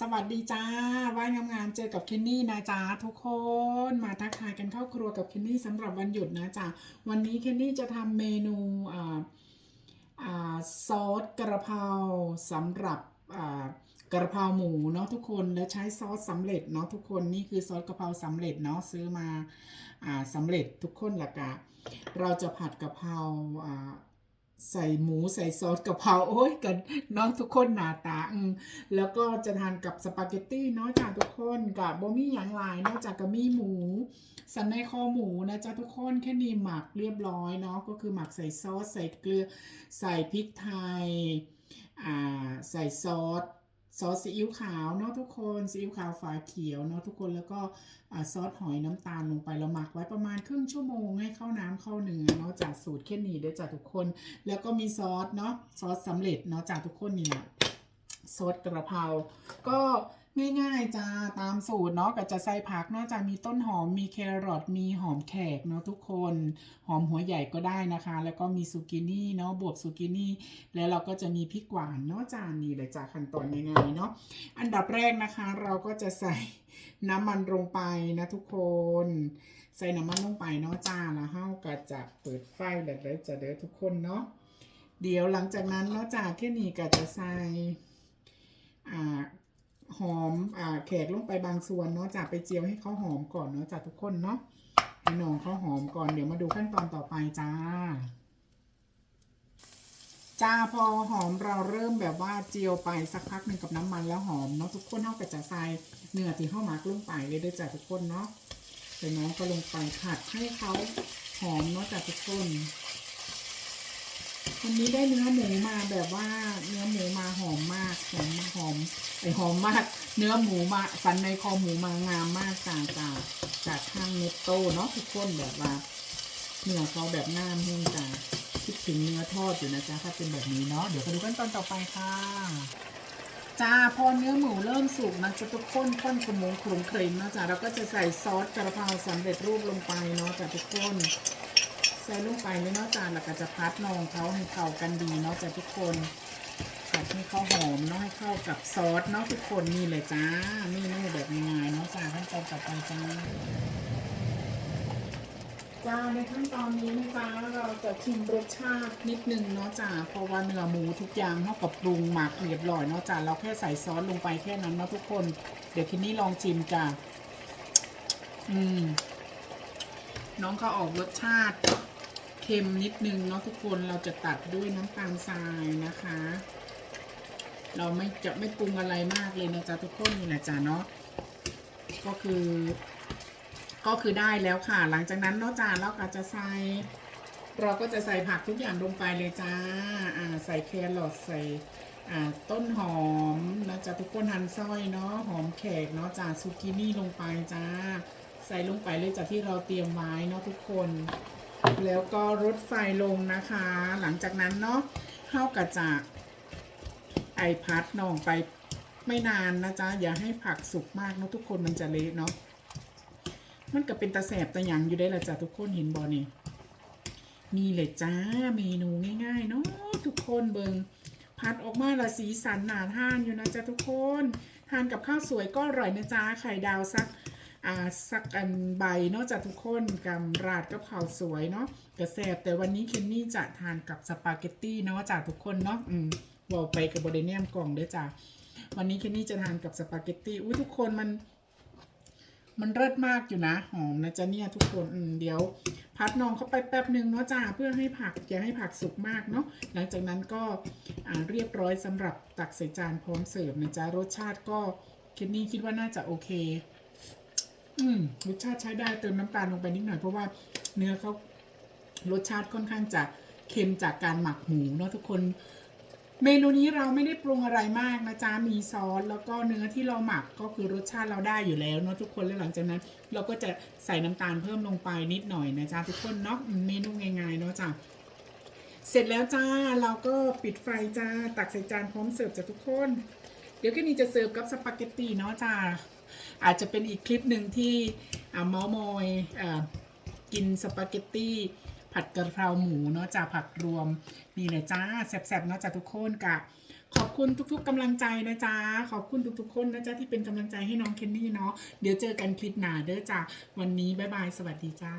สวัสดีจ้าว่ายงามๆเจอกับเคนนี่นะจ๊ะทุกคนมาทักทายกันเข้าครัวกับเคนนี่สำหรับวันหยุดนะจ๊ะวันนี้เคนนี่จะทำเมนูซอสกระเพราสำหรับกระเพราหมูเนาะทุกคนและใช้ซอสสำเร็จเนาะทุกคนนี่คือซอสกระเพราสำเร็จเนาะซื้อมาอสำเร็จทุกคนละกะเราจะผัดกระเพรา ใส่หมูใส่ซอสกะเพราโอ้ยกันเน้องทุกคนหนาตาอืมแล้วก็จะทานกับสปาเกตตี้เนาะจ้าทุกคนกับบะหมี่หยางลายนอกจากกะมี่หมู สันในคอหมูนะจ้าทุกคนแค่นี้หมักเรียบร้อยเนาะก็คือหมักใส่ซอสใส่เกลือ ใส่พริกไทยอ่าใส่ซอส ซอสซีอิ๊วขาวเนาะทุกคนซีอิ๊วขาวฝาเขียวเนาะทุกคนแล้วก็ซอสหอยน้ำตาลลงไปเราหมักไว้ประมาณครึ่งชั่วโมงให้เข้าน้ำเข้าเนื้อเนาะจากสูตรแค่นี้เด้อจ้ะทุกคน แล้วก็มีซอสเนาะซอสสำเร็จเนาะจากทุกคนนี่แหละซอสกระเพราก็ ง่ายๆจะตามสูตรเนาะก็จะใส่ผักนาะจะมีต้นหอมมีแครอทมีหอมแขกเนาะทุกคนหอมหัวใหญ่ก็ได้นะคะ แล้วก็มีซูกินี่เนาะบวบซูกินี่แล้วเราก็จะมีพริกหวานเนาะจานนี้เลยจ้าขั้นตอนง่ายๆเนาะอันดับแรกนะคะ เราก็จะใส่น้ำมันลงไปนะทุกคน ใส่น้ำมันลงไปเนาะจ้าแล้วเฮาก็จะเปิดไฟแล้วจะเด้อทุกคนเนาะเดี๋ยวหลังจากนั้นเนาะจ้าแค่นี้ก็จะใส่อ่า หอมอ่าแขกลงไปบางส่วนเนาะจากไปเจียวให้เขาหอมก่อนเนาะจากทุกคนเนาะให้น้องเขาหอมก่อนเดี๋ยวมาดูขั้นตอนต่อไปจ้า จ้าพอหอมเราเริ่มแบบว่าเจียวไปสักพักหนึ่งกับน้ำมันแล้วหอมเนาะทุกคนเท่ากับจะใส่เนื้อที่เข้ามักลงไปเลยด้วยจ้าทุกคนเนาะใส่น้องก็ลงไปผัดให้เขาหอมเนาะจากทุกคน วันนี้ได้เนื้อหมูมาแบบว่าเนื้อหมูมาหอมมากหอมหอมไอหอมมาก เนื้อหมูมาสันในคอหมูมางามมากจากจากจากข้างเนตโต้เนาะทุกคนแบบว่าเนื้อเขาแบบงามเฮงจ้าคิดถึงเนื้อทอดอยู่นะจ๊ะถ้าเป็นแบบนี้เนาะเดี๋ยวไปดูขั้นตอนต่อไปค่ะจ้าพอเนื้อหมูเริ่มสุกนะจะทุกคนข้นขมงขมเครมเนาะจ้าเราก็จะใส่ซอสกระเพราสำเร็จรูปลงไปเนาะจ้าทุกคน ใส่ลงไปเลยเนาะจานแล้วก็จะพัดนองเขาให้เข้ากันดีเนาะจ้ะทุกคนผัดให้เขาหอมเนาะให้เข้ากับซอสเนาะทุกคนนี่เลยจ้าเมนูแบบง่ายๆเนาะจ้าขั้นตอนต่อไปจ้าจ้าในขั้นตอนนี้นะจ้าเราจะชิมรสชาตินิดนึงเนาะจ้าเพราะว่าเนื้อหมูทุกอย่างเท่ากับปรุงหมักเรียบร้อยเนาะจ้าเราแค่ใส่ซอสลงไปแค่นั้นเนาะทุกคน เดี๋ยวทีนี้ลองชิมจ้าอืมน้องเขาออกรสชาติ เค็มนิดนึงเนาะทุกคนเราจะตัดด้วยน้ำตาลทรายนะคะ เราไม่จะไม่ปรุงอะไรมากเลยนะจ๊ะทุกคนนี่แหละจ้ะเนาะก็คือ ก็คือได้แล้วค่ะ หลังจากนั้นเนาะจ้าเราก็จะใส่เราก็จะใส่ผักทุกอย่างลงไปเลยจ้าอ่าใส่แครอทใส่อ่าต้นหอมนะจ๊ะทุกคนหั่นซอยเนาะหอมแขกเนาะจ้าซูกินี่ลงไปจ้า ใส่ลงไปเลยจากที่เราเตรียมไว้เนาะทุกคน แล้วก็รดไฟลงนะคะ หลังจากนั้นเนาะเข้ากระจะไอพัดนองไปไม่นานนะจ๊ะ อย่าให้ผักสุกมากเนาะทุกคนมันจะเละเนาะมันก็เป็นตะแสบตะหยังอยู่ได้ละจ้ะทุกคนเห็นบอนี่นี่เลยจ้าเมนูง่ายๆเนาะทุกคนเบิงพัดออกมาละสีสันหนาทานอยู่นะจ๊ะทุกคน ทานกับข้าวสวยก็อร่อยนะจ๊ะไข่ดาวสัก อ่าสักอันใบเนอกจากทุกคนกับราดกะเพราสวยเนาะกระแซบแต่วันนี้เคนนี่จะทานกับสปาเกตตี้เนาะจากทุกคนเนาะอืมบอกไปกับบไดเนียมกล่องเด้อจ้ะวันนี้เคนนี่จะทานกับสปาเกตตี้อุ้ยทุกคนมัน มันเลิศมากอยู่นะหอมนะจ๊ะเนี่ยทุกคนอืมเดี๋ยว พัดนองเข้าไปแป๊บหนึ่งเนาะจ้าเพื่อให้ผักอย่าให้ผักสุกมากเนาะหลังจากนั้นก็อ่าเรียบร้อยสำหรับตักใส่จานพร้อมเสิร์ฟนะจ๊ะรสชาติก็เคนนี่คิดว่าน่าจะโอเค อืมรสชาติใช้ได้เติมน้ำตาลลงไปนิดหน่อยเพราะว่าเนื้อเขารสชาติค่อนข้างจะเค็มจากการหมักหมูเนาะทุกคน เมนูนี้เราไม่ได้ปรุงอะไรมากนะจ๊ะมีซอสแล้วก็เนื้อที่เราหมักก็คือรสชาติเราได้อยู่แล้วเนาะทุกคนแล้วหลังจากนั้น เราก็จะใส่น้ำตาลเพิ่มลงไปนิดหน่อยนะจ๊ะทุกคนเนาะอืมเมนูง่ายๆเนาะจ้ะเสร็จแล้วจ้าเราก็ปิดไฟจ้าตักใส่จานพร้อมเสิร์ฟจ้ะทุกคน เดี๋ยวก็นี่จะเสิร์ฟกับสปาเกตตีเนาะจ้า อาจจะเป็นอีกคลิปหนึ่งที่อ่าเมอมอยอกินสปาเกตตี้ผัดกะเพราหมูเนาะจากผักรวมนี่เลยจ้าแซ่บๆเนาะจากทุกคนกะขอบคุณทุกๆกำลังใจนะจ๊ะ ขอบคุณทุกๆคนนะจ๊ะที่เป็นกำลังใจให้น้องเคนนี่เนาะ เดี๋ยวเจอกันคลิปหน้าเด้อจ้ะ วันนี้บ๊ายบาย สวัสดีจ้า